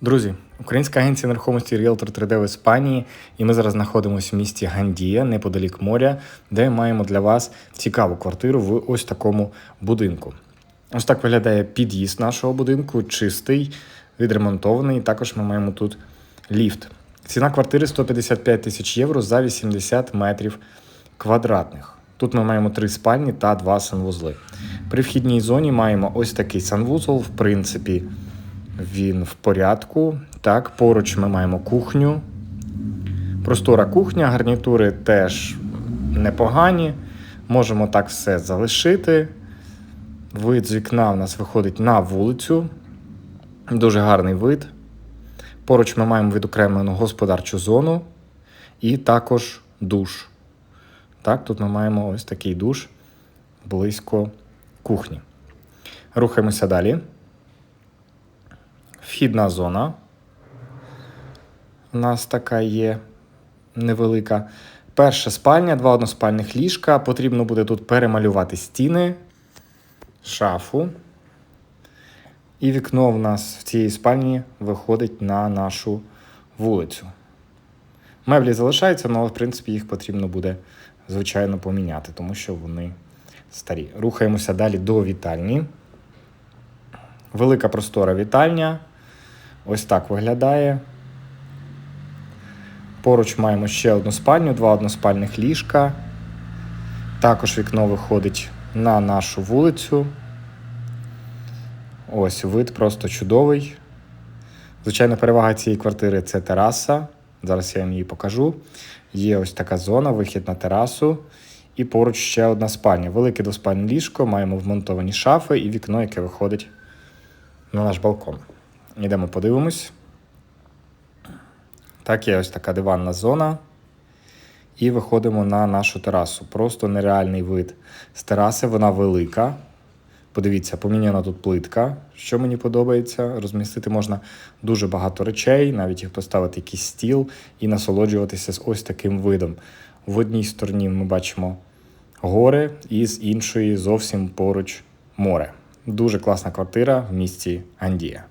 Друзі, українська агенція нерухомості Realtor 3D в Іспанії, і ми зараз знаходимося в місті Гандія, неподалік моря, де маємо для вас цікаву квартиру в ось такому будинку. Ось так виглядає під'їзд нашого будинку, чистий, відремонтований. Також ми маємо тут ліфт. Ціна квартири 155 тисяч євро за 80 метрів квадратних. Тут ми маємо три спальні та два санвузли. При вхідній зоні маємо ось такий санвузол, в принципі, він в порядку. Так, поруч ми маємо кухню. Простора кухня, гарнітури теж непогані. Можемо так все залишити. Вид з вікна у нас виходить на вулицю. Дуже гарний вид. Поруч ми маємо відокремлену господарчу зону і також душ. Так, тут ми маємо ось такий душ близько кухні. Рухаємося далі. Вхідна зона. У нас така є невелика. Перша спальня, два односпальних ліжка. Потрібно буде тут перемалювати стіни, шафу. І вікно в нас в цій спальні виходить на нашу вулицю. Меблі залишаються, але, в принципі, їх потрібно буде, звичайно, поміняти, тому що вони старі. Рухаємося далі до вітальні. Велика простора вітальня. Ось так виглядає. Поруч маємо ще одну спальню, два односпальних ліжка. Також вікно виходить на нашу вулицю. Ось вид просто чудовий. Звичайно, перевага цієї квартири це тераса. Зараз я вам її покажу. Є ось така зона, вихід на терасу. І поруч ще одна спальня. Велике двоспальне ліжко, маємо вмонтовані шафи і вікно, яке виходить на наш балкон. Йдемо подивимось. Так, є ось така диванна зона. І виходимо на нашу терасу. Просто нереальний вид з тераси, вона велика. Подивіться, поміняна тут плитка, що мені подобається. Розмістити можна дуже багато речей, навіть їх поставити якийсь стіл і насолоджуватися з ось таким видом. В одній стороні ми бачимо гори, і з іншої зовсім поруч море. Дуже класна квартира в місті Андія.